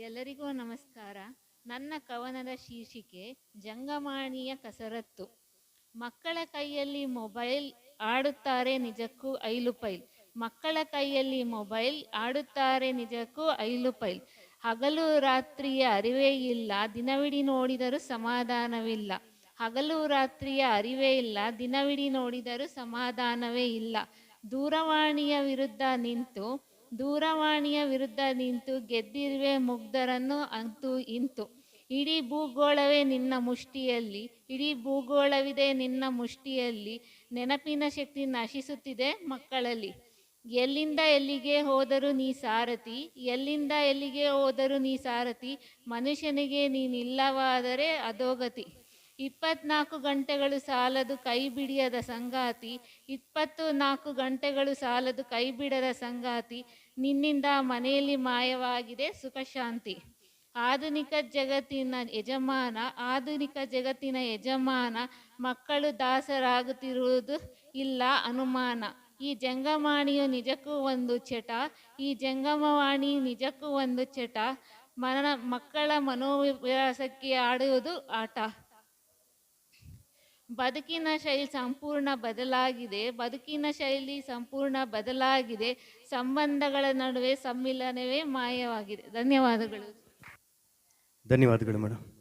ಎಲ್ಲರಿಗೂ ನಮಸ್ಕಾರ. ನನ್ನ ಕವನದ ಶೀರ್ಷಿಕೆ, ಜಂಗಮಾಣಿಯ ಕಸರತ್ತು. ಮಕ್ಕಳ ಕೈಯಲ್ಲಿ ಮೊಬೈಲ್ ಆಡುತ್ತಾರೆ ನಿಜಕ್ಕೂ ಐಲು ಪೈಲ್. ಮಕ್ಕಳ ಕೈಯಲ್ಲಿ ಮೊಬೈಲ್ ಆಡುತ್ತಾರೆ ನಿಜಕ್ಕೂ ಐಲು ಪೈಲ್. ಹಗಲು ರಾತ್ರಿಯ ಅರಿವೇ ಇಲ್ಲ, ದಿನವಿಡೀ ನೋಡಿದರೂ ಸಮಾಧಾನವಿಲ್ಲ. ಹಗಲು ರಾತ್ರಿಯ ಅರಿವೇ ಇಲ್ಲ, ದಿನವಿಡೀ ನೋಡಿದರೂ ಸಮಾಧಾನವೇ ಇಲ್ಲ. ದೂರವಾಣಿಯ ವಿರುದ್ಧ ನಿಂತು ದೂರವಾಣಿಯ ವಿರುದ್ಧ ನಿಂತು ಗೆದ್ದಿರುವೆ ಮುಗ್ಧರನ್ನು ಅಂತೂ ಇಂತು. ಇಡೀ ಭೂಗೋಳವೇ ನಿನ್ನ ಮುಷ್ಟಿಯಲ್ಲಿ, ಇಡೀ ಭೂಗೋಳವಿದೆ ನಿನ್ನ ಮುಷ್ಟಿಯಲ್ಲಿ, ನೆನಪಿನ ಶಕ್ತಿ ನಶಿಸುತ್ತಿದೆ ಮಕ್ಕಳಲ್ಲಿ. ಎಲ್ಲಿಂದ ಎಲ್ಲಿಗೆ ಹೋದರೂ ನೀ ಸಾರಥಿ, ಎಲ್ಲಿಂದ ಎಲ್ಲಿಗೆ ಹೋದರೂ ನೀ ಸಾರಥಿ, ಮನುಷ್ಯನಿಗೆ ನೀನಿಲ್ಲವಾದರೆ ಅಧೋಗತಿ. ಇಪ್ಪತ್ನಾಲ್ಕು ಗಂಟೆಗಳು ಸಾಲದು ಕೈ ಬಿಡಿಯದ ಸಂಗಾತಿ ಇಪ್ಪತ್ತು ನಾಲ್ಕು ಗಂಟೆಗಳು ಸಾಲದು ಕೈ ಬಿಡದ ಸಂಗಾತಿ, ನಿನ್ನಿಂದ ಮನೆಯಲ್ಲಿ ಮಾಯವಾಗಿದೆ ಸುಖಶಾಂತಿ. ಆಧುನಿಕ ಜಗತ್ತಿನ ಯಜಮಾನ, ಆಧುನಿಕ ಜಗತ್ತಿನ ಯಜಮಾನ, ಮಕ್ಕಳು ದಾಸರಾಗುತ್ತಿರುವುದು ಇಲ್ಲ ಅನುಮಾನ. ಈ ಜಂಗಮಾಣಿಯು ನಿಜಕ್ಕೂ ಒಂದು ಚಟ, ಈ ಜಂಗಮವಾಣಿ ನಿಜಕ್ಕೂ ಒಂದು ಚಟ. ಮನ ಮಕ್ಕಳ ಮನೋವಿಲಾಸಕ್ಕೆ ಆಡುವುದು ಆಟ. ಬದುಕಿನ ಶೈಲಿ ಸಂಪೂರ್ಣ ಬದಲಾಗಿದೆ. ಬದುಕಿನ ಶೈಲಿ ಸಂಪೂರ್ಣ ಬದಲಾಗಿದೆ. ಸಂಬಂಧಗಳ ನಡುವೆ ಸಮ್ಮಿಲನವೇ ಮಾಯವಾಗಿದೆ. ಧನ್ಯವಾದಗಳು. ಧನ್ಯವಾದಗಳು ಮೇಡಮ್